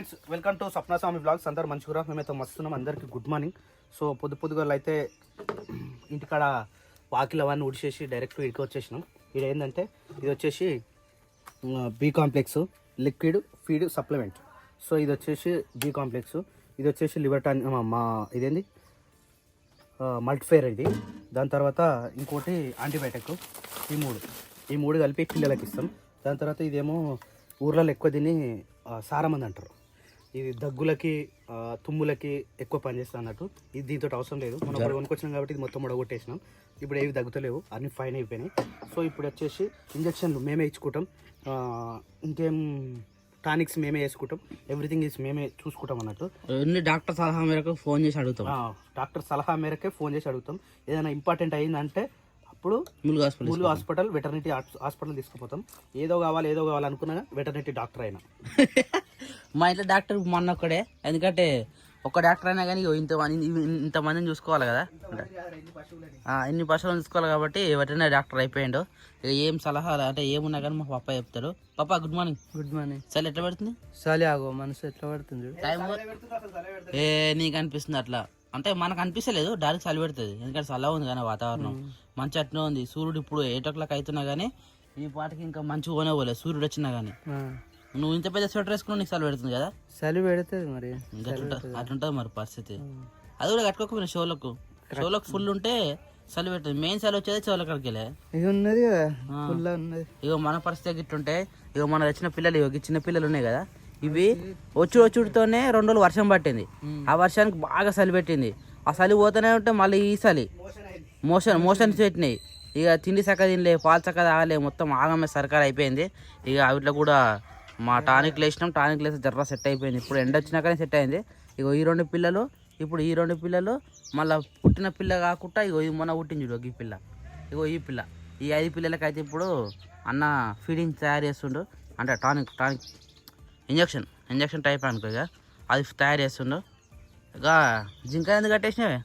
Friends welcome to Swapnaswami blogs. అందరు మంచిగా మేమైతే మస్తున్నాం. అందరికి గుడ్ మార్నింగ్. సో పొద్దు పొద్దుగా అయితే ఇంటికాడ వాకిలు అవన్నీ ఉడిచేసి డైరెక్ట్ ఇక్కడికి వచ్చేసినాం. ఇది ఏంటంటే ఇది వచ్చేసి B complex liquid feed supplement. So ఇది వచ్చేసి బి కాంప్లెక్స్. ఇది వచ్చేసి లిబర్టాన్ మా ఇదేంది? మల్టీఫైర్ ఇది. దాని తర్వాత ఇంకోటి యాంటీబయాటిక్. ఈ మూడు. ఈ మూడు కలిపి పిల్లలకి ఇస్తాం. దాని తర్వాత ఇదేమో ఊర్లలో ఎక్కువ తిని సారమంది అంటారు. ఇది దగ్గులకి తుమ్ములకి ఎక్కువ పనిచేస్తా అన్నట్టు. ఇది దీంతో అవసరం లేదు. మనం ఇప్పుడు కొనుక్కొచ్చినాం కాబట్టి ఇది మొత్తం ఉడగొట్టేసినాం ఇప్పుడు ఏవి దగ్గుతలేవు. అన్ని ఫైన్ అయిపోయినాయి. సో ఇప్పుడు వచ్చేసి ఇంజక్షన్లు మేమే ఇచ్చుకుంటాం. ఇంకేం టానిక్స్ మేమే వేసుకుంటాం. ఎవ్రీథింగ్ ఇస్ మేమే చూసుకుంటాం అన్నట్టు. ఓన్లీ డాక్టర్ సలహా మేరకు ఫోన్ చేసి అడుగుతాం. డాక్టర్ సలహా మేరకే ఫోన్ చేసి అడుగుతాం. ఏదైనా ఇంపార్టెంట్ అయిందంటే అప్పుడు ములుగు హాస్పిటల్ ములు హాస్పిటల్ వెటర్నిటీ హాస్పిటల్ తీసుకుపోతాం. ఏదో కావాలి ఏదో కావాలి అనుకున్నా వెటర్నిటీ డాక్టర్ అయినా. మా ఇంట్లో డాక్టర్ మొన్న ఒక్కడే. ఎందుకంటే ఒక డాక్టర్ అయినా కానీ ఇంత మంది ఇంత మందిని చూసుకోవాలి కదా. ఆ, ఇన్ని పశువులను చూసుకోవాలి కాబట్టి వెటర్నరీ డాక్టర్ అయిపోయిండు. ఇక ఏం సలహాలు అంటే ఏమున్నా కానీ మా పప్ప చెప్తాడు. పప్ప గుడ్ మార్నింగ్ గుడ్ మార్నింగ్ చలి ఎట్లా పెడుతుంది? చలి ఆగో మనసు ఎట్లా పడుతుంది? చూడు. టైం ఏ నీకు అనిపిస్తుంది అట్లా? అంటే మనకు అనిపిస్తలేదు డైరెక్ట్ చలి పెడుతుంది. ఎందుకంటే చల్లగా ఉంది కానీ వాతావరణం. మంచి అట్నే ఉంది. సూర్యుడు ఇప్పుడు ఎయిట్ ఓ క్లాక్ అవుతున్నా కానీ ఈ పాటకి ఇంకా మంచి పోనే పోలేదు. సూర్యుడు వచ్చినా కానీ నువ్వు ఇంత పెద్ద స్వెటర్ వేసుకుని నీకు చలి పెడుతుంది కదా? చలి పెడుతుంది మరి. అట్లుంటుంది. మరి పరిస్థితి. అది కూడా కట్టుకోకపోయినా షోలకు. షోలకు ఫుల్ ఉంటే చలి పెడుతుంది. మెయిన్ చలి వచ్చేది చెవుల కాడికి వెళ్ళే. ఇది ఉన్నది కదా. ఉన్నది. ఇగో మన పరిస్థితి ఇట్లుంటే ఇగో మన వచ్చిన పిల్లలు ఇగో చిన్న పిల్లలు ఉన్నాయి కదా. ఇవి వచ్చుడు వచ్చుడితోనే రెండు రోజులు వర్షం పట్టింది. ఆ వర్షానికి బాగా చలి పెట్టింది. ఆ చలి పోతూనే ఉంటే మళ్ళీ ఈ చలి. మోషన్ మోషన్స్ పెట్టినాయి ఇక తిండి చక్క తినలే పాలు చక్క తాగలే మొత్తం ఆగమే సర్కార్ అయిపోయింది. ఇక వీటిలో కూడా మా టానిక్ వేసినాం టానిక్ వేసి జర్ర సెట్ అయిపోయింది. ఇప్పుడు ఎండ వచ్చినాకనే సెట్ అయింది. ఇగో ఈ రెండు పిల్లలు ఇప్పుడు ఈ రెండు పిల్లలు మళ్ళీ పుట్టిన పిల్ల కాకుండా ఇగో ఈ మొన్న పుట్టింది చూడు ఈ పిల్ల. ఇగో ఈ పిల్ల. ఈ ఐదు పిల్లలకైతే ఇప్పుడు అన్న ఫీడింగ్ తయారు చేస్తుండు. అంటే tonic tonic. Injection injection type అనుకో ఇక. అది తయారు చేస్తుండు. ఇక జింక ఎందుకు కట్టేసినావే?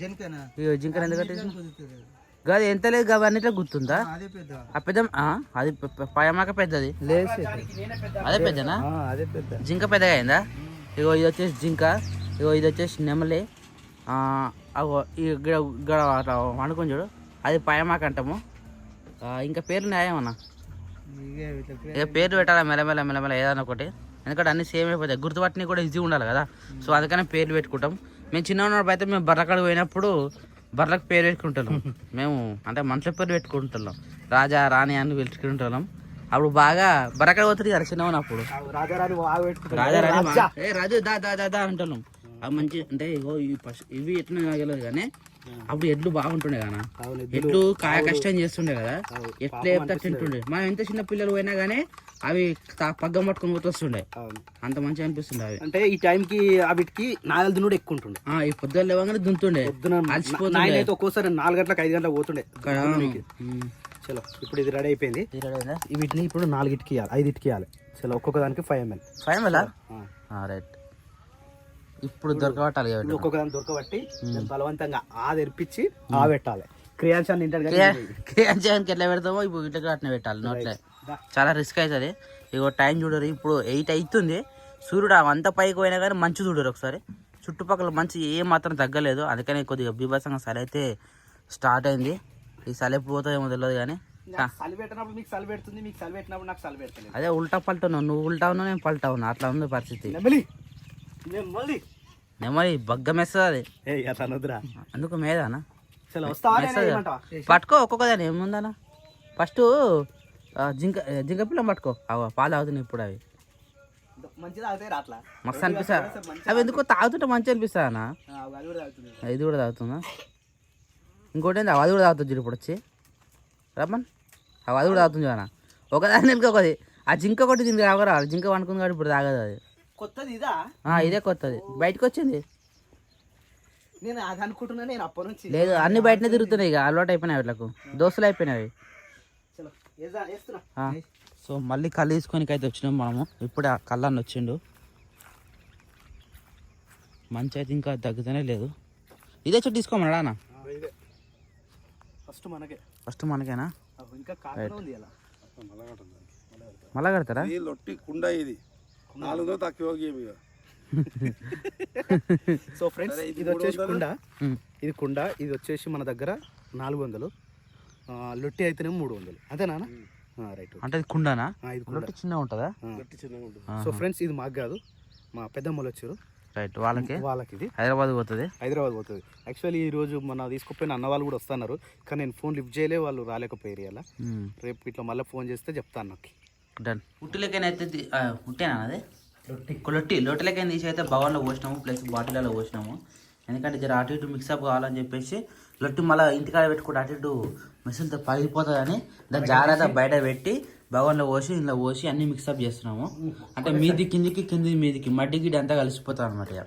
జనకేనా ఇక జింక ఎందుకు కట్టేసినావు? గది ఎంత లేదు అన్నిట్లో గుర్తుందా? ఆ పెద్ద. అది పయమాక పెద్దది. లేచి అదే పెద్దనా? అదే పెద్ద. జింక పెద్దగా అయిందా? ఇగో ఇది వచ్చేసి జింక ఇగో ఇది వచ్చేసి నెమలి అగో ఇక్కడ అట్లా వండుకొని చూడు. అది పయమాక అంటాము. ఇంకా పేర్లు న్యాయమన్నా ఇక వీళ్ళ పేరు పెట్టాలా? మెల్లమెల్ల మెల్లమెల్ల ఏదైనా ఒకటి. ఎందుకంటే అన్ని సేమ్ అయిపోతాయి. గుర్తుపట్టినవి కూడా ఈజీ ఉండాలి కదా. సో అందుకనే పేర్లు పెట్టుకుంటాం. మేము చిన్న ఉన్నప్పుడు అయితే మేము బర్రకాడికి పోయినప్పుడు బర్రకు పేరు పెట్టుకుంటాం మేము అంటే మనుషుల పేరు పెట్టుకుంటున్నాం. రాజా రాణి అని పెట్టుకుంటున్నాం అప్పుడు బాగా బర్రకాడ పోతుంది కదా చిన్న రాజారాణి పెట్టుకుంటారు. రాజా రాజా? మా- ఏ రాజు దా దా దా దా అంటున్నాం. అవి మంచి అంటే ఇగో ఇవి ఎట్లా తెలియదు కానీ అప్పుడు ఎడ్లు బాగుంటుండే కదా ఎడ్లు కాయ కష్టం చేస్తుండే కదా? ఎట్లా చెప్తే తింటుండే? మనం ఎంత చిన్న పిల్లలు పోయినా కానీ అవి తా- పగ్గం పట్టుకొని పోతూ వస్తుండే అవును. అంత మంచిగా అనిపిస్తుండే అవి అంటే ఈ టైంకి వీటికి నాగల దున్నుడు ఎక్కువ ఉంటుండే ఆ, ఈ పొద్దున్న లేవగానే దుంతుండే పొద్దున అలసిపోతుండే. ఒక్కోసారి నాలుగు గంటలకు ఐదు గంటలకు పోతుండే. చలో ఇప్పుడు ఇది రెడీ అయిపోయింది. వీటిని ఇప్పుడు నాలుగిటికి ఇవ్వాలి ఐదింటికి ఇవ్వాలి చలో ఒక్కొక్క దానికి ఫైవ్ ఎంఎల్ ఫైనల్ రైట్ ఇప్పుడు దొరకబట్టాలి. ఒక్కొక్క దాన్ని దొరకబట్టి బలవంతంగా ఆ తెరిపించి ఆ పెట్టాలి క్రియాన్షన్ తింటాడు కానీ కే- కేఎన్జీఎన్కి ఎట్లా పెడతామో ఇప్పుడు ఇట్లా అట్లా పెట్టాలి నోట్లే. చాలా రిస్క్ అవుతుంది. ఇగో టైం చూడరు. ఇప్పుడు ఎయిట్ అవుతుంది. సూర్యుడు అంత పైకి పోయినా కానీ మంచి చూడరు ఒకసారి. చుట్టుపక్కల మంచి ఏ మాత్రం తగ్గలేదు. అందుకని కొద్దిగా బీభత్సంగా సరి అయితే స్టార్ట్ అయింది. ఈ సలి పోతుందేమో తెలియదు కానీ. అదే ఉల్టా పల్టా నువ్వు ఉల్టా ఉన్నావు నేను పల్టా ఉన్నా. అట్లా ఉంది పరిస్థితి. నెమ్మది బగ్గం అట్లా అనొద్దురా. అందుకు మేదానా? పట్టుకో ఒక్కొక్కదాని ఏముందనా ఫస్ట్ జింక జింక పిల్లం పట్టుకో. అవ పాలు అవుతున్నాయి ఇప్పుడు అవి. మస్తు అనిపిస్తా. అవి ఎందుకో తాగుతుంటే మంచి అనిపిస్తా అన్న. ఇది కూడా తాగుతుందా? ఇంకోటి ఏంది? అది కూడా తాగుతుంది ఇప్పుడు వచ్చి. రమ్మన్. అవి అది కూడా తాగుతుంది అన్న. ఒకదాని వెనుక ఒకది ఆ జింక ఒకటి దీనికి తాగరా జింక వండుకుంది కాబట్టి ఇప్పుడు తాగదు అది. కొత్తది ఇదా? ఆ, ఇదే కొత్తది. బయటకు వచ్చింది నేను అది అనుకుంటున్నా నేను అప్పటి నుంచి లేదు అన్ని బయటనే తిరుగుతున్నాయి ఇక. అలవాటు అయిపోయినాయి వీళ్ళకు దోస్తులు అయిపోయినాయి సో మళ్ళీ కళ్ళు తీసుకోనికి అయితే వచ్చినాం మనము. ఇప్పుడు ఆ కళ్ళని వచ్చిండు. మంచి అయితే ఇంకా తగ్గుతూనే లేదు. ఇదే చెట్టు తీసుకోమన్నాడా అన్న? ఇదే. ఫస్ట్ మనకే. ఫస్ట్ మనకేనా? ఇంకా కాకుండా ఉంది అలా. మళ్ళా కడతారా? కుండ ఇది. నాలుగు తక్కువ గేమ్ ఇక సో ఫ్రెండ్స్ ఇది వచ్చేసి కుండ. ఇది కుండ ఇది వచ్చేసి మన దగ్గర నాలుగు వందలు. లొట్టి అయితేనేమో మూడు వందలు. అంతేనా రైట్ అంటే ఇది కుండానా? ఇది ఉంటుందా? గట్టి చిన్నగా ఉంటుంది. సో ఫ్రెండ్స్ ఇది మాకు కాదు. మా పెద్దమ్మలు వచ్చారు. రైట్ వాళ్ళకి? వాళ్ళకి ఇది హైదరాబాద్ పోతుంది? హైదరాబాద్ పోతుంది. యాక్చువల్లీ ఈ రోజు మన తీసుకుపోయిన అన్న వాళ్ళు కూడా వస్తున్నారు. కానీ నేను ఫోన్ లిఫ్ట్ చేయలే వాళ్ళు రాలేకపోయారు ఇలా రేపు ఇట్లా మళ్ళీ ఫోన్ చేస్తే చెప్తాను నాకు డన్ ఉట్టిలకైనా అయితే ఉట్టేనా అది? లొట్టి. లొట్టిలకైనా తీసి అయితే భవన్లో పోసినాము ప్లస్ బాటిల్లో పోసినాము. ఎందుకంటే జర అటు ఇటు మిక్సప్ కావాలని చెప్పేసి లొట్టి మళ్ళీ ఇంటికాడ పెట్టుకుంటే అటు ఇటు మిషన్తో పగిలిపోతుందని దాన్ని జాగ్రత్త బయట పెట్టి భవన్లో పోసి ఇందులో పోసి అన్ని మిక్సప్ చేస్తున్నాము. అంటే మీది కిందికి కింది మీదికి మడ్డి గిడ్డి అంతా కలిసిపోతాం అనమాట ఇక.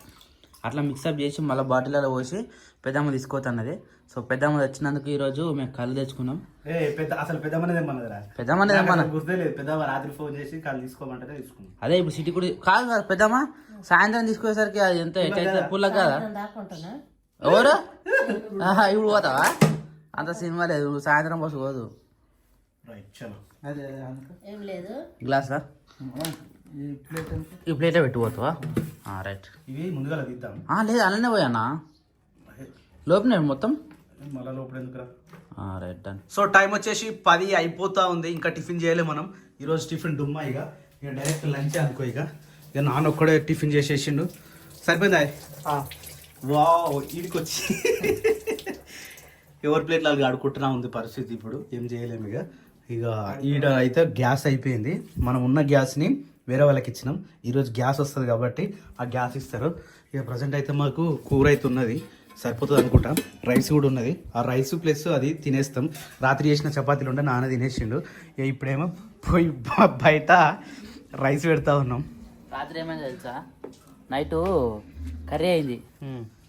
అట్లా మిక్సప్ చేసి మళ్ళీ బాటిల్లో పోసి పెద్దమ్మ తీసుకోతున్నది సో పెద్దమ్మ వచ్చినందుకు ఈరోజు మేము కళ్ళు తెచ్చుకున్నాం. ఏ పెద్ద అసలు పెద్దమ్మనే తెమ్మన్నదిరా. పెద్దమ్మ తెమ్మన్న? గుర్తే లేదు. పెద్దమ్మ రాత్రి ఫోన్ చేసి కాళ్ళు తీసుకోమంటే తీసుకున్నాం అదే ఇప్పుడు సిటీ కూడా కాదు కదా పెద్దమ్మా? సాయంత్రం తీసుకునేసరికి అది ఎంత ఎట్లయితే పుల్ల కదా? ఎవరు? ఆహా, ఇప్పుడు పోతావా? అంత సినిమా లేదు. నువ్వు సాయంత్రం బస్సు పోదు. అదే గ్లాసా? ఈ ప్లేట్ అంతా ఈ ప్లేటే పెట్టిపోతావా రైట్ ఇవి ముందుగా తీద్దాం. లేదు అలానే పోయానా లోపలే మొత్తం? మళ్ళీ లోపల ఎందుకురా? రైట్ డన్ సో టైం వచ్చేసి పది అయిపోతా ఉంది. ఇంకా టిఫిన్ చేయలే మనం. ఈరోజు టిఫిన్ డుమ్మా ఇక. ఇక డైరెక్ట్ లంచ్ అనుకో ఇక. ఇక నాన్న ఒక్కడే టిఫిన్ చేసేసిండు. సరిపోయిందా? వావ్ ఈడికి వచ్చి ఎవరి ప్లేట్లు వాళ్ళు ఆడుకుంటున్నా ఉంది పరిస్థితి ఇప్పుడు. ఏం చేయలేము ఇక. ఇక ఈడ అయితే గ్యాస్ అయిపోయింది. మనం ఉన్న గ్యాస్ని వేరే వాళ్ళకి ఇచ్చినాం. ఈరోజు గ్యాస్ వస్తుంది కాబట్టి ఆ గ్యాస్ ఇస్తారు. ఇక ప్రజెంట్ అయితే మాకు కూర అయితే ఉన్నది. సరిపోతుంది అనుకుంటా. రైస్ కూడా ఉన్నది. ఆ రైస్ ప్లస్ అది తినేస్తాం. రాత్రి చేసిన చపాతీలు ఉండే నాన్న తినేసిండు. ఇక ఇప్పుడేమో పోయి బయట రైస్ పెడతా ఉన్నాం. రాత్రి ఏమైంది తెలుసా? నైట్ కర్రీ అయింది.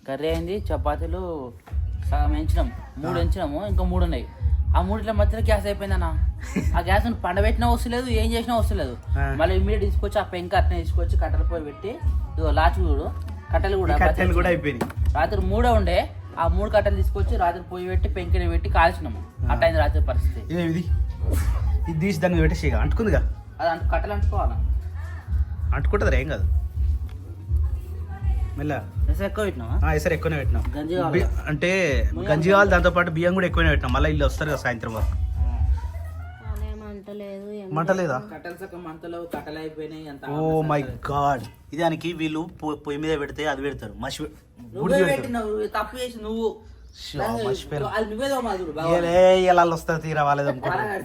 కర్రీ అయింది చపాతీలు సగం ఎంచినాం మూడు ఎంచినాము ఇంకా మూడు ఉన్నాయి. ఆ మూడిట్ల మధ్యలో గ్యాస్ అయిపోయిందన్న. ఆ గ్యాస్ పండబెట్టినా వస్తలేదు ఏం చేసినా వస్తలేదు. మళ్ళీ ఇమీడియట్ తీసుకొచ్చి ఆ పెంక అట్నే తీసుకొచ్చి కట్టెల పోయి పెట్టి లాచి చూడు కట్టెలు కూడా కట్టెలు కూడా అయిపోయినాయి. రాత్రి మూడే ఉండే ఆ మూడు కట్టెలు తీసుకొచ్చి రాత్రి పోయి పెట్టి పెంకిని పెట్టి కాల్చినాము. అట్టయింది రాత్రి పరిస్థితి. ఇదే? తీసి దాన్ని పెట్టేసి అంటుకుందిగా? అది అంటు కట్టెలు అంటుకోవాలా? అంటుకుంటుంది ఏం కాదు. మెల్ల. ఎక్కువ ఎసరు ఎక్కువనే పెట్టినాం. అంటే గంజి కావాలి దాంతో పాటు బియ్యం కూడా ఎక్కువనే పెట్టినాం. మళ్ళీ ఇల్లు వస్తారు కదా సాయంత్రం వరకు. Oh my god. ఇది దానికి వీళ్ళు పొయ్యి మీద పెడితే అది పెడతారు. మసి తప్పు చేసి నువ్వు. ఇలా వస్తారు తీరా వాళ్ళేది అమ్ముకుంటారు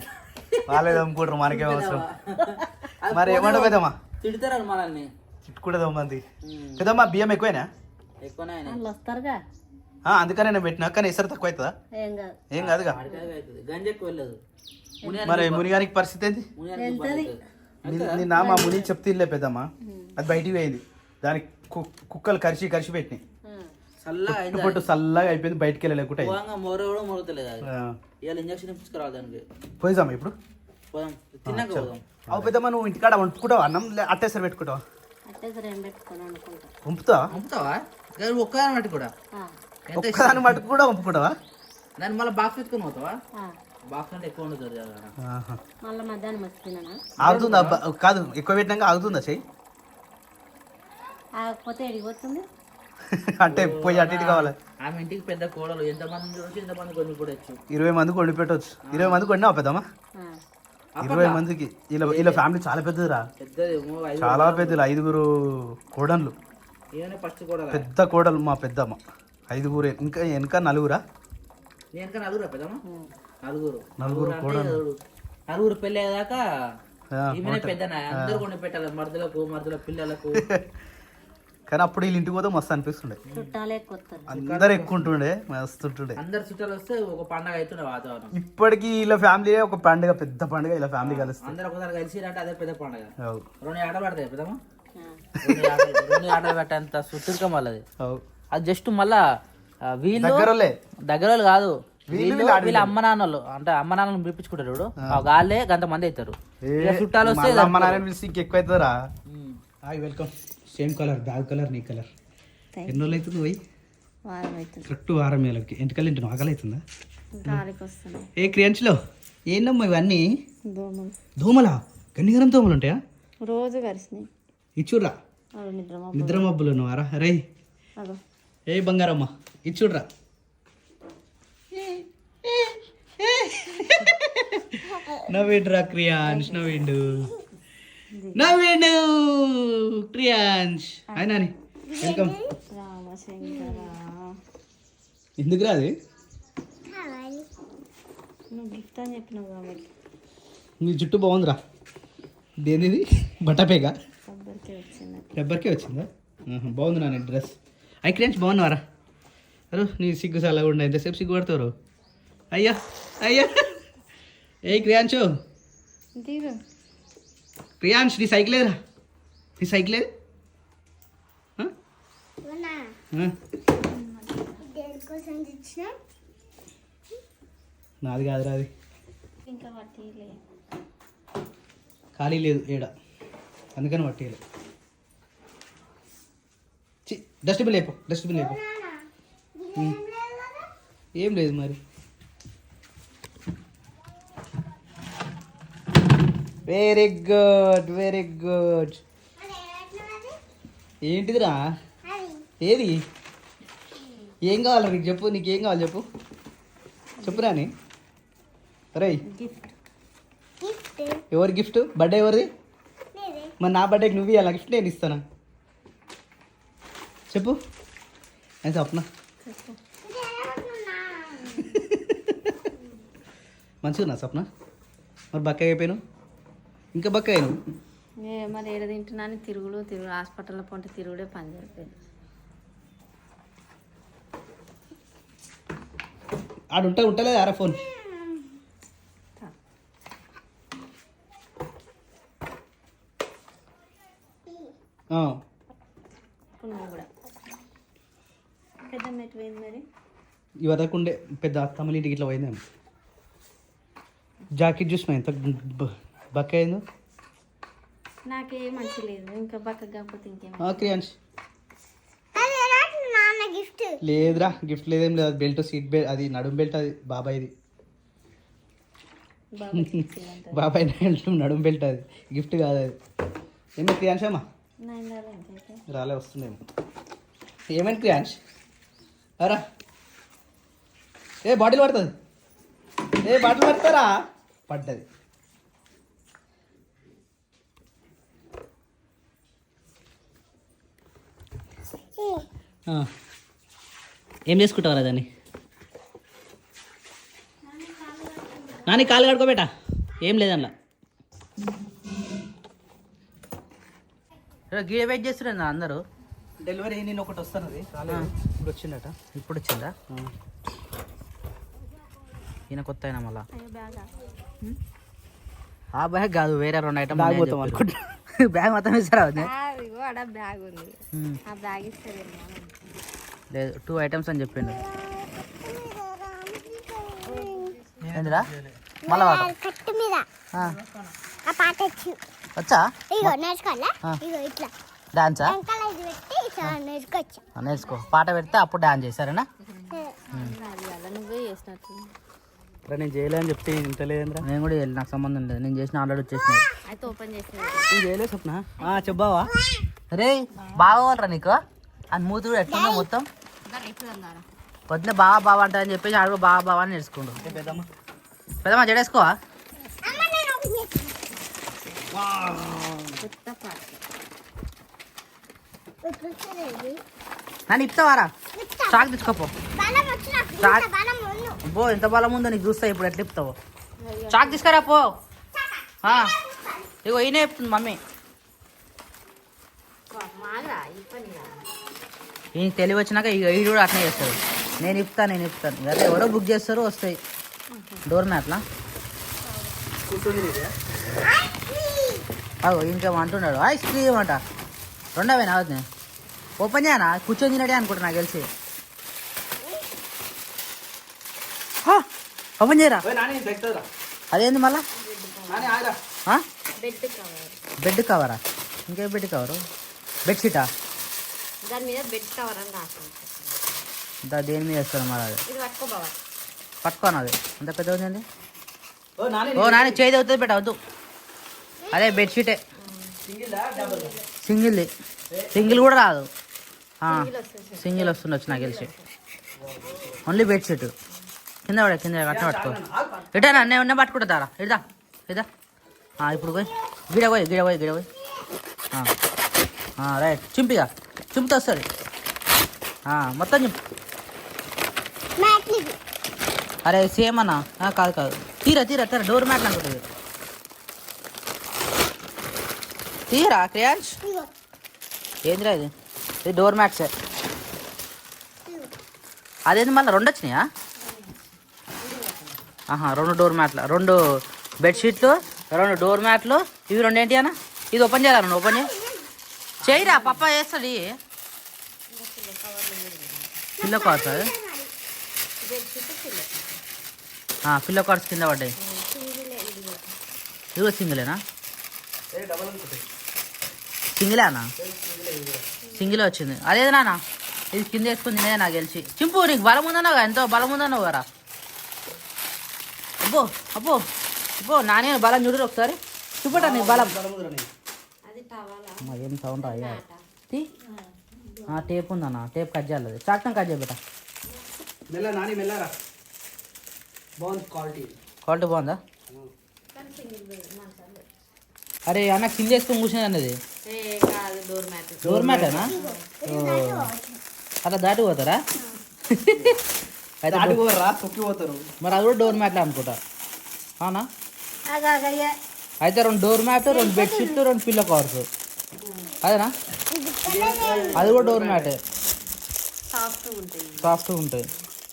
వాళ్ళేది అమ్ముకుంటారు మనకేం అవసరం. మరి ఏమంటావు పెద్దమ్మా? తిడతారు మనల్ని తిట్టుకుంటే మంది పెద్దమ్మా బియ్యం ఎక్కువేనా. వాళ్ళు వస్తారుగా. ఆ, అందుకనే నేను పెట్టినా. కానీ ఎసరు తక్కువ అవుతుందా ఏం కాదు. ఏం కాదుగా? ఎక్కువ మరి మునిగానికి పరిస్థితి. ని- నిన్న మా ముని చెప్తే ఇల్లే పెద్దమ్మా. అది బయటికి పోయింది. దానికి కు- కుక్కలు కరిచి కరిచి పెట్టినాయి. చల్లగా అయింది పొట్టు చల్లగా అయిపోయింది. బయటికి వెళ్ళలేకుండా అయింది. పోగా మోర కూడా మోరతలేదు అది. ఆ, ఇవాళ ఇంజక్షన్ ఇప్పించుకురావాలి దానికి. పోయిదామా ఇప్పుడు? పోదాం. తిన్నాక పోదాం. అవు పెద్దమ్మా నువ్వు ఇంటికాడ వండుకుంటావా? అన్నం లే- అట్టేసరి పెట్టుకుంటావా? పంపుతావా ఒక్కదాని కూడా? కూడా దాన్ని మళ్ళీ బాక్స్ ఎత్తుకొని పోతావా. బాక్స్ అంటే ఎక్కువ ఉండదు కదా ఆహా. మళ్ళీ మధ్యాహ్నం వచ్చినానా ఆగుతుందా? అబ్బా? కాదు ఎక్కువ పెట్టినాక ఆగుతుందా చెయ్యి? ఆగకపోతే ఎడిగిపోతుంది అంటే పోయి అటు ఇటు కావాలి? ఆమె ఇంటికి పెద్ద కోడలు. ఎంతమంది చూసి ఎంతమంది కొన్ని కూడా వచ్చు. ఇరవై మందికి వండి పెట్టవచ్చు ఇరవై మందికి వండినావా పెద్దమ్మా. ఇరవై మందికి. ఇలా ఇలా ఫ్యామిలీ చాలా పెద్దదిరా. పెద్దది చాలా పెద్దలు ఐదుగురు కోడన్లు. కోడలు? పెద్ద కోడలు మా పెద్దమ్మ. ఐదుగురు. ఇంకా వెనక నలుగురా? నలుగురు పెద్దమ్మా? నలుగురు. నలుగురు అంటే నలుగురు. నలుగురు పెళ్ళి అయ్యేదాకా ఆ, ఈమెనే పెద్ద అందరు కొన్ని పెట్టాలి మరదలకు మరదల పిల్లలకు. కానీ అప్పుడు వీళ్ళ ఇంటికి పోతే మస్తు అనిపిస్తుండే. చుట్టాలు అందరు ఎక్కువ ఉంటుండే మస్తు ఉంటుండే అందరు చుట్టాలు వస్తే ఒక పండగ అవుతుండే వాతావరణం. ఇప్పటికీ వీళ్ళ ఫ్యామిలీ ఒక పండుగ పెద్ద పండుగ ఇలా ఫ్యామిలీ కలుస్తుంది. అందరు ఒకసారి కలిసి అంటే అదే పెద్ద పండగ. రెండు ఆటలు పడతాయి పెద్దమ్మా. రెండు ఆటలు పెట్టేంత మళ్ళీ అది జస్ట్ మళ్ళా వీళ్ళు దగ్గరలే దగ్గర వాళ్ళు కాదు వీళ్ళు వీళ్ళ అమ్మ నాన్నలు. అంటే అమ్మ నాన్నలు పిలిపించుకుంటారు చూడు. ఆ. గాళ్ళే గంత మంది అవుతారు. చుట్టాలు వస్తే అమ్మ నాన్న పిలిచి ఇంకెక్కువ. Hi welcome. Same colour bag colour నీ కలర్. ఎన్ని రోజులు అవుతుంది పోయి? కరెక్ట్ వారం వేలకి ఇంటికల్ ఇంటి ఆకలి అవుతుందా? ఏ క్రియంచ్లో? ఏందమ్మా ఇవన్నీ? దోమలు. గన్నిగరం దోమలు ఉంటాయా? రోజు కరిసినాయి. ఇచ్చుడ్రా. నిద్ర మబ్బులు. నువ్వారా రే ఏ బంగారమ్మ ఇచ్చుడ్రా. నవ్విండ్రా క్రియాన్స్ నవ్విండు. నవ్విండు క్రియాన్స్ అయినా వెల్కమ్. రామశంకర ఎందుకు రాది? నువ్వు గిఫ్ట్ అని చెప్పినావు కాబట్టి. నీ జుట్టు బాగుందిరా. దేనిది? బట్టపేగా కొబ్బరికే వచ్చింది. రబ్బర్కే వచ్చిందా? బాగుంది నా డ్రెస్. ఐ క్రియాన్స్ బాగున్నావారా? అరే నీ సిగ్గు చాలా ఉండే. ఎంతసేపు సిగ్గు పడతారు? అయ్యా అయ్యా. ఏ క్రియాంశు. క్రియాంశ్ నీ సైకిల్ ఏదిరా నీ సైకిల్ ఏది? నాది కాదురా అది. ఇంకా ఖాళీ లేదు ఏడ. అందుకని పట్టేయలే. చి డస్ట్బిన్ లేపు డస్ట్బిన్ లేపు. ఏం లేదు మరి. వెరీ గుడ్ వెరీ గుడ్ ఏంటిదిరా? ఏది? ఏం కావాలి నీకు చెప్పు నీకేం కావాలి చెప్పు. చెప్పురా నీ. రై ఎవరి గిఫ్ట్? బర్త్డే ఎవరిది? మరి నా బర్త్డేకి నువ్వు ఇవ్వాలి గిఫ్ట్ నేను ఇస్తానా? చెప్పు. నేను స్వప్న మంచిగా నా స్వప్న? మరి బక్క అయిపోయాను ఇంకా బక్క అయ్యాను ఏ మరి ఏడ తింటున్నాను తిరుగుడు తిరుగుడు హాస్పిటల్లో పొంటే తిరుగుడే పని జరిపోయింది ఆడు ఉంటా ఉంటలేదు ఆరా ఫోన్? పెద్ద మెట్టు పోయింది మరి? ఇవరకు ఉండే పెద్ద అత్తమ్మల ఇంటికి ఇట్లా పోయిందేమో. జాకెట్ చూసిన ఎంత బక్క అయిందో నాకే మంచి లేదు ఇంకా బక్క కాకపోతే ఇంకేం ఆ, క్రియాంశ్. లేదురా గిఫ్ట్ లేదేం లేదు బెల్ట్ సీట్ బెల్ట్ అది నడుం బెల్ట్ అది బాబాయ్ది. బాబాయ్ బెల్ట్ నడుం బెల్ట్ అది గిఫ్ట్ కాదు అది. ఏమో క్రియాంశ్ అమ్మా? రాలే వస్తుందేమో. ఏమైంది క్రియాంశ్? అరా ఏ బాటిల్ పడుతుంది. ఏ బాటిల్ పడతారా? పడ్డది ఆ. ఏం చేసుకుంటావరా దాన్ని? నాని కాలు కడుకోబేట ఏం లేదన్నా గీడ వెయిట్ చేస్తున్నారు అందరూ. డెలివరీ నేను ఒకటి వస్తున్నది రాలేదు. ఇప్పుడు వచ్చిందట. ఇప్పుడు వచ్చిందా? ఈయన కొత్త అయినా మళ్ళా. ఆ బ్యాగ్ కాదు వేరే రెండు ఐటమ్ బ్యాగ్ పోతాం అనుకుంటా. బ్యాగ్ మొత్తం ఇస్తారా? బ్యాగ్ ఉంది. ఆ బ్యాగ్ ఇస్తే లేదు టూ ఐటమ్స్ అని చెప్పిండు. ఏందిరా? మళ్ళా వాడు కట్టు మీద. ఆ, ఆ పాట వచ్చి? ఇగో నేర్చుకోవాలా. ఇగో ఇట్లా. డాన్సా? నేర్చుకో. పాట పెడితే అప్పుడు డాన్స్ చేశారేనా? నేను చేయలే అని చెప్తే ఇంత లేదేంద్రా. నేను కూడా వెళ్ళి నాకు సంబంధం లేదు. నేను చేసిన ఆల్రెడీ వచ్చేసిన అయితే ఓపెన్ చేసేది నేను చేయలే స్వప్న? ఆ, చెప్పావా? రే బాగోవాలరా నీకు. అని మూతి కూడా ఎట్లుందో మొత్తం. పొద్దున బాగా బాగా అంట అని చెప్పేసి ఆడు బాగా బాగా అని నేర్చుకుండు. పెద్దమ్మ? పెద్దమ్మా జడేసుకోవా నన్ను తెచ్చుకోపో. షాక్ బలం ఉంది బో ఎంత బలం ఉందో నీకు చూస్తా ఇప్పుడు ఎట్లా ఇస్తావు చాక్ తీసుకురా పో. ఇగో ఈయన చెప్తుంది మమ్మీ మాగా ఈ పని ఈయన తెలివి వచ్చినాక ఇక ఈడు కూడా అట్నే చేస్తాడు. నేను ఇప్పుతాను నేను ఇప్పుతాను అదే ఎవరో బుక్ చేస్తారు వస్తాయి. డోర్ మ్యాట్లా అగో ఇంకా అంటున్నాడు. ఐస్ క్రీమ్ అంట. రెండవేనా అవుతుంది ఓపెన్ చేయనా కూర్చొని తినడే అనుకుంటా నాకు తెలిసి. ఓపెన్ చేయరా? అదేంది మళ్ళా? నాని ఆగరా ఆ? Bed cover. బెడ్ కవరా? ఇంకే బెడ్ కవరు? బెడ్షీటా దాని మీద బెడ్ కవర్ అని రాసింది. దా దేని మీద వేస్తారు మరి అది? ఇది పట్టుకో బావా. పట్టుకోను అది? అంత పెద్ద ఉంది ఓ నాని ఓ నాని చేయి అవుతుంది బెట్ట వద్దు. అదే బెడ్షీటే సింగిల్ది? సింగిల్ కూడా రాదు. ఆ, సింగిల్ వస్తుండొచ్చు నాకు తెలిసి ఓన్లీ బెడ్షీట్ కింద పడే కింద కట్ట పట్టుకో. ఇటా అన్నీ ఉన్న పట్టుకుంటారా ఇదా ఇదా ఆ, ఇప్పుడు పోయి. గిడ పోయి గిడ పోయి గిడ పోయి. ఆ. ఆ, రైట్. చింపిగా. చింపుతా ఆ, మొత్తం చింపు. మ్యాట్లు ఇవి. అరే సేమ్ అన్న. కాదు కాదు. తీరా తీరా తీరా డోర్ మ్యాట్ అనుకుంటుంది తీరా క్రియాన్స్ ఏందిరా ఇది? ఇది డోర్ మ్యాట్సే అదేంది మళ్ళీ? రెండు వచ్చినాయా? ఆహా రెండు డోర్ మ్యాట్లు. రెండు బెడ్షీట్లు రెండు డోర్ మ్యాట్లు. ఇవి రెండు ఏంటి అన్న? ఇది ఓపెన్ చేయాలన్న ఓపెన్ చేయి. చేయరా పప్ప వేస్తుంది పిల్లో కార్డ్స్ పిల్ల పిల్లో కింద పడ్డాయి ఇది కూడా సింగిలేనా? సింగిలే అన్న సింగిలే వచ్చింది. అదేది నాన్న? ఇది కింద వేసుకుంది నేనే నాకు గెలిచి చింపు నీకు బలం ఉందన్నావు కదా, ఎంతో బలం ఉందన్నావు కదా. అబ్బో అబ్బో అబ్బో నానే బలం చూడరు ఒకసారి? చూపట నీకు బలం. ఏం సౌండ్ తీ. ఆ, టేప్ ఉందన్న టేప్ కట్ చేయాలి చాక్టం కట్ చేయబెట్ట మెల్ల నాని మెల్లరా బాగుంది క్వాలిటీ. క్వాలిటీ బాగుందా? అరే అన్న కింద వేసుకొని కూర్చుని అన్నది. డోర్ మ్యాటేనా అలా దాటి పోతారా? తొక్కిపోతారు మరి అది కూడా డోర్ మ్యాట్లే అనుకుంటా. అవునా? అయితే రెండు డోర్ మ్యాట్ రెండు బెడ్షీట్ రెండు పిల్లో కవర్స్ అదేనా? అది కూడా డోర్ మ్యాటే. సాఫ్ట్గా ఉంటాయి.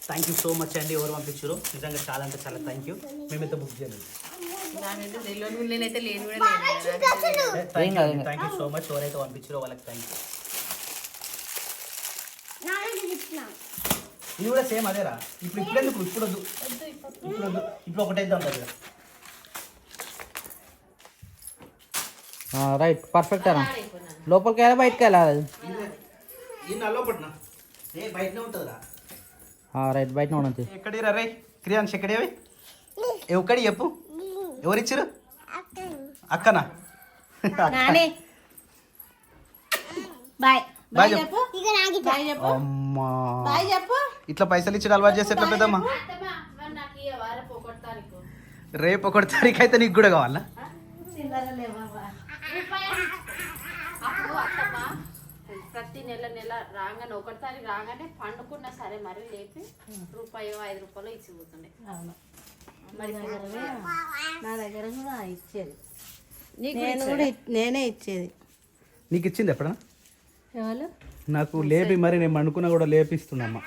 థ్యాంక్ యూ సో మచ్ అండి ఎవరు పంపించారు. నిజంగా చాలా అంటే చాలా థ్యాంక్ యూ మేమైతే బుక్ చేయలేదు. థ్యాంక్ యూ సో మచ్ ఎవరైతే పంపించారో వాళ్ళకి థ్యాంక్ యూ. ఇది కూడా సేమ్ అదేరా. ఇప్పుడు ఇప్పుడు ఎందుకు ఇప్పుడు వద్దు. ఇప్పుడు వద్దు. ఇప్పుడు ఒకటే ఇద్దాం రైట్ పర్ఫెక్ట్ అన్న. లోపలికి వెళ్ళా బయటకు వెళ్ళాలి రైట్ బయట ఉండదు ఎక్కడి రే? క్రియాన్స్ ఎక్కడేవి? ఎక్కడి చెప్పు. ఎవరిచ్చారు. అక్కనా? నాని. బాయ్. బాయ్ చెప్పు. ఇక నాకు ఇట్లా. అమ్మా. ఇట్లా పైసలు ఇచ్చి అలవాటు చేస్తే ఎట్లా పెద్దమ్మా? రేపు ఒకటి తారీఖు. అయితే నీకు కూడా కావాలా? అత్తమ్మ. ప్రతి నెల నెల రాగానే ఒకటి తారీఖు రాగానే పండుకున్నా సరే మరి లేపి రూపాయో ఐదు రూపాయలు ఇచ్చి పోతుండే. మరి నా దగ్గర కూడా ఇచ్చేది. నీకు నేను కూడా నేనే ఇచ్చేది. నీకు ఇచ్చింది ఎప్పుడన్నా? ఎవరు? నాకు లేపి మరి నేను పండుకున్నా కూడా లేపిస్తుండమ్మా.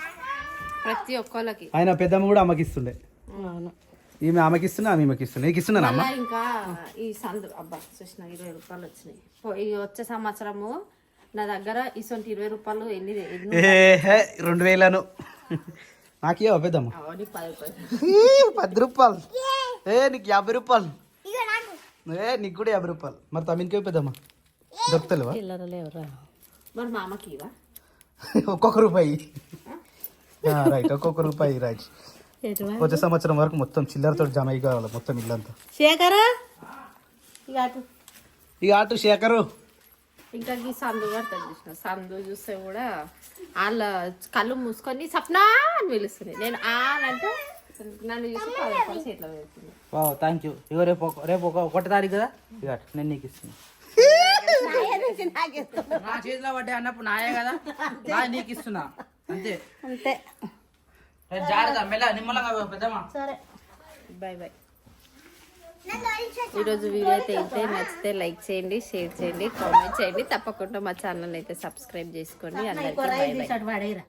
ప్రతి ఒక్కళ్ళకి. ఆయన పెద్దమ్మ కూడా అమ్మకి ఇస్తుండే అవును. ఈమె ఆమెకి ఇస్తున్నా ఆమె ఈమెకి ఇస్తున్నా. నీకు ఇస్తున్నాను అమ్మ? మళ్ళా ఇంకా ఈ సందు అబ్బా చూసిన ఇరవై రూపాయలు వచ్చినాయి. పో- ఈ వచ్చే సంవత్సరము నా దగ్గర ఇసొంటి ఇరవై రూపాయలు ఎన్ని ఎన్ని ఏ హే, రెండు వేలను. నాకు ఇవ్వ పెద్దమ్మ అవన్నీ పది రూపాయలు. ఈ, పది రూపాయలు. ఏ నీకు యాభై రూపాయలు. ఏ నీకు కూడా యాభై రూపాయలు. మరి తమ్మినికి పెద్దమ్మ దొరుకుతలేవా? మరి మా అమ్మకి ఇవా ఒక్కొక్క రూపాయి. రైట్ ఒక్కొక్క రూపాయి రైట్ వచ్చే సంవత్సరం వరకు మొత్తం చిల్లరతో జమ అయ్యి కావాలి మొత్తం ఇల్లంతా. శేఖర్? ఇక అటు. అటు శేఖరు. ఇంకా ఈ సందు పడుతుంది చూసిన సందు చూస్తే కూడా వాళ్ళ కళ్ళు మూసుకొని సప్న అని పిలుస్తుంది. నేను ఆ అని అంటే నన్ను చూసి చేతిలో పెడుతుంది. థ్యాంక్ యూ ఇగో రేపు ఒక- రేపు ఒక ఒకటి తారీఖు కదా? ఇక నేను నీకు ఇస్తున్నా. నా చేతిలో పడ్డాయి అన్నప్పుడు నాయే కదా? నా నీకు ఇస్తున్నా. అంతే. అంతే. జాగ్రత్త మెల్ల నిమ్మలంగా పెద్దమ్మా. సరే. బాయ్ బాయ్ నన్ను అడిగి ఈరోజు వీడియో అయితే ఇంతే. నచ్చితే లైక్ చేయండి షేర్ చేయండి కామెంట్ చేయండి. తప్పకుండా మా ఛానల్ అయితే సబ్స్క్రైబ్ చేసుకోండి. అందరికీ బాయ్ బాయ్ పడేరా